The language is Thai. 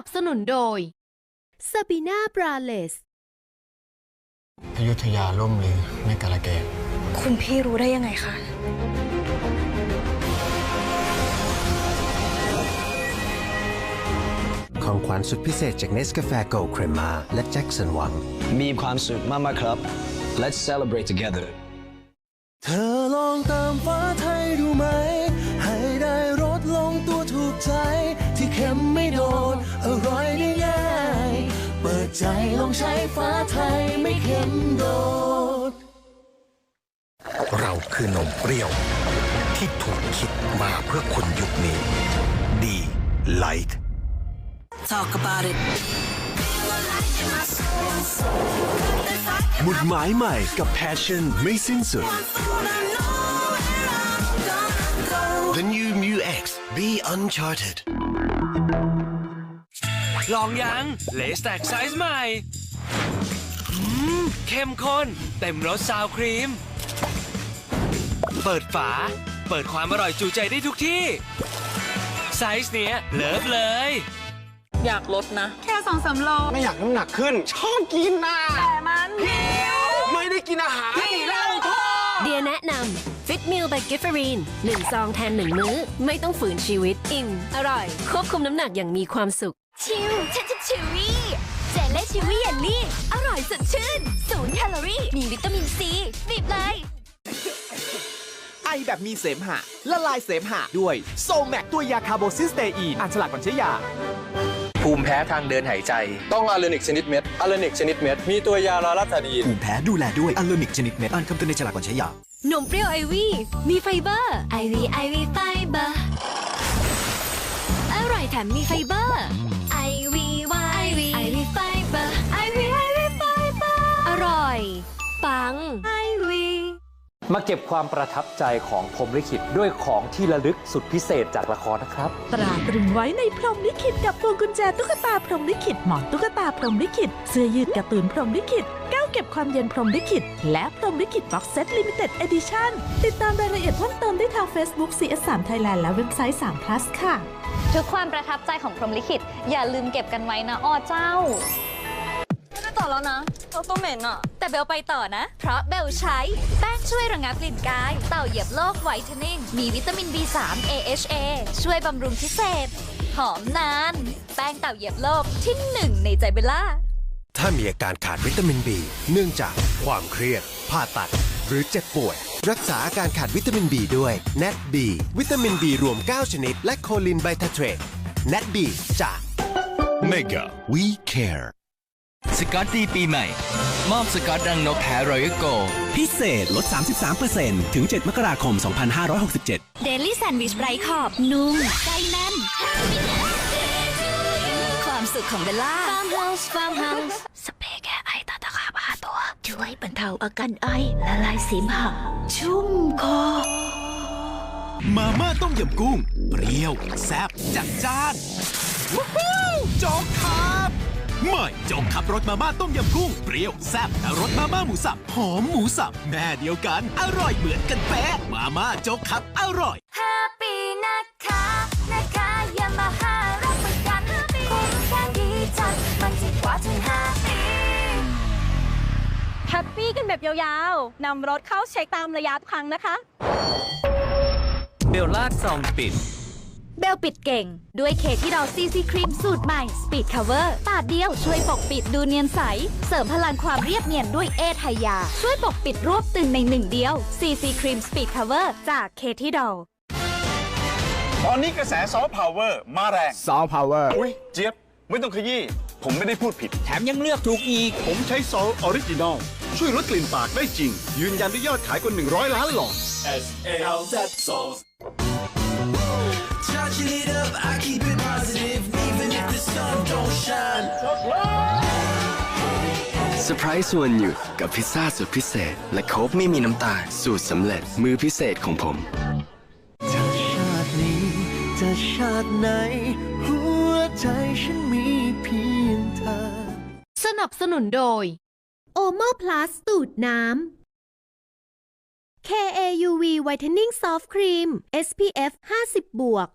นับสนุนโดยซาบีนาบราเลสอยุธยาล่มลือไม่กาลเกตคุณพี่รู้ได้ยังไงคะ ของขวัญสุดพิเศษจากเนสกาแฟโกลด์เครมมาและแจ็คสันหวัง มีความสุขมากๆครับ Let's celebrate together ใจลองใช้ฟ้าไทยไม่เค็มโดด เราคือนมเปรี้ยว ที่ถูกคิดมาเพื่อคนยุคนี้ ดีไลท์ Talk about it. หมุดหมายใหม่กับ Passion ไม่สิ้นสุด The new Mu X Be Uncharted ลองยังเลสแต็กไซส์ใหม่อืมเข้มข้น เต็มรสซาวครีม เปิดฝา เปิดความอร่อยจูใจได้ทุกที่ ไซส์เนี้ยเลิฟเลย อยากลดนะ แค่สองสามโลไม่อยากน้ำหนักขึ้น ชอบกินน่ะแต่มันหิวไม่ได้กินอาหารพี่เล่าทอเดียแนะนำฟิตมิล by กิฟเฟอรีนหนึ่งซองแทนหนึ่งมื้อ ไม่ต้องฝืนชีวิตอิ่มอร่อย ควบคุมน้ำหนักอย่างมีความสุข ชิวฉันจะชิวี่ เจลเล่ชิวี่เยลลี่ อร่อยสดชื่น ศูนย์แคลอรี่ มีวิตามินซีบีบเลยไอแบบมีเสมหะ ละลายเสมหะด้วย โซแมกตัวยาคาร์โบซิสเตอีนอ่านฉลากก่อนใช้ยา ภูมิแพ้ทางเดินหายใจ ต้องอาเลนิกชนิดเม็ดอาเลนิกชนิดเม็ด มีตัวยาลาลัตาดีนภูมิแพ้ดูแลด้วยอัลโลนิกชนิดเม็ด อ่านคำเตือนในฉลากก่อนใช้ยานมเปรี้ยวไอวี่ มีไฟเบอร์ ไอวีไอวีไฟเบอร์อร่อย แถมมีไฟเบอร์ไอวีวไอวีไอวีไฟเบอร์ไอวีไอวีไฟเบอร์อร่อย ปังไอวี มาเก็บความประทับใจของพรหมลิขิตด้วยของที่ระลึกสุดพิเศษจากละครนะครับ ตราตรึงไว้ในพรหมลิขิตกับพวงกุญแจตุ๊กตาพรหมลิขิตหมอนตุ๊กตาพรหมลิขิตเสื้อยืดการ์ตูนพรหมลิขิตแก้วเก็บความเย็นพรหมลิขิตและพรหมลิขิตบ็อกเซตลิมิเต็ดเอดิชั่นติดตามรายละเอียดเพิ่มเติมได้ทาง Facebook CS3 Thailand และเว็บไซต์3 plus ค่ะ ทุกความประทับใจของพรหมลิขิตอย่าลืมเก็บกันไว้นะอ้อเจ้าไม่ต่อ แล้วนะเราตัวเหม็นอะ แต่เบลไปต่อนะ เพราะเบลใช้แป้งช่วยระงับกลิ่นกาย เต่าเหยียบโลกไวท์เทนนิ่ง มีวิตามิน B3 AHA ช่วยบำรุงพิเศษ หอมนาน แป้งเต่าเหยียบโลกที่หนึ่งในใจเบลล่า ถ้ามีอาการขาดวิตามิน B เนื่องจากความเครียด ผ่าตัด หรือเจ็บป่วย รักษาอาการขาดวิตามิน B ด้วย NAT B วิตามิน B รวม 9 ชนิด และโคลินไบทาเทรต NAT B จาก Mega We Care สกอตตีปีใหม่ มอบสกอตรังนกแท้รอยัลโก พิเศษลด 33%ถึง 7 มกราคม 2567 เดลี่แซนด์วิชไร้ขอบ นุ่มใจแน่น ความสุขของเบลล่า Farm House Farm House สเปรย์แก้ไอตาตะขาบหาตัว ช่วยบรรเทาอาการไอละลายเสมหะชุ่มคอมาม่าต้มยำกุ้ง เปรี้ยว แซ่บจัดจ้านว้าวโจ๊กครับ ใหม่โจ๊กขับรสมาม่าต้มยำกุ้งเปรี้ยวแซ่บและรสมาม่าหมูสับหอมหมูสับแม่เดียวกัน อร่อยเหมือนกันแป๊ะมาม่าโจ๊กครับอร่อย Happy นะคะนะคะยามาฮ่ารับประกันคุ้มค่าดีจัดมันจิตกว่าถึง5ปีแฮปปี้กันแบบยาวๆนำรถเข้าเช็คตามระยะครั้งนะคะ เบลลากซองปิดเบ ลปิดเก่ง ด้วยเคที่ดอซีซีครีมสูตรใหม่ Speed Cover ตาดเดียวช่วยปกปิดดูเนียนใส เสริมพลังความเรียบเนียนด้วยเอทายา ช่วยปกปิดรวบตึงในหนึ่งเดียว CC ครีม Speed Cover จากเคที่ดอตอนนี้กระแสซอฟต์พาวเวอร์มาแรง ซอฟต์พาวเวอร์ อุ้ยเจี๊ยบ ไม่ต้องขยี้ ผมไม่ได้พูดผิด แถมยังเลือกถูกอีก ผมใช้ซอลออริจินอลช่วยลดกลิ่นปากได้จริง ยืนยันด้วยยอดขายกว่า 100 ล้านหลอด S A L Z Sauce ซอร์ไพรส์ส่วนหยุดกับพิซซ่าสุดพิเศษ และโค้กไม่มีน้ำตาลสูตรสำเร็จมือพิเศษของผมจะชาตินี้จะชาติไหน หัวใจฉันมีเพียงเธอ สนับสนุนโดย Omo Plus ตูดน้ำ KAUV Whitening Soft Cream SPF 50บวก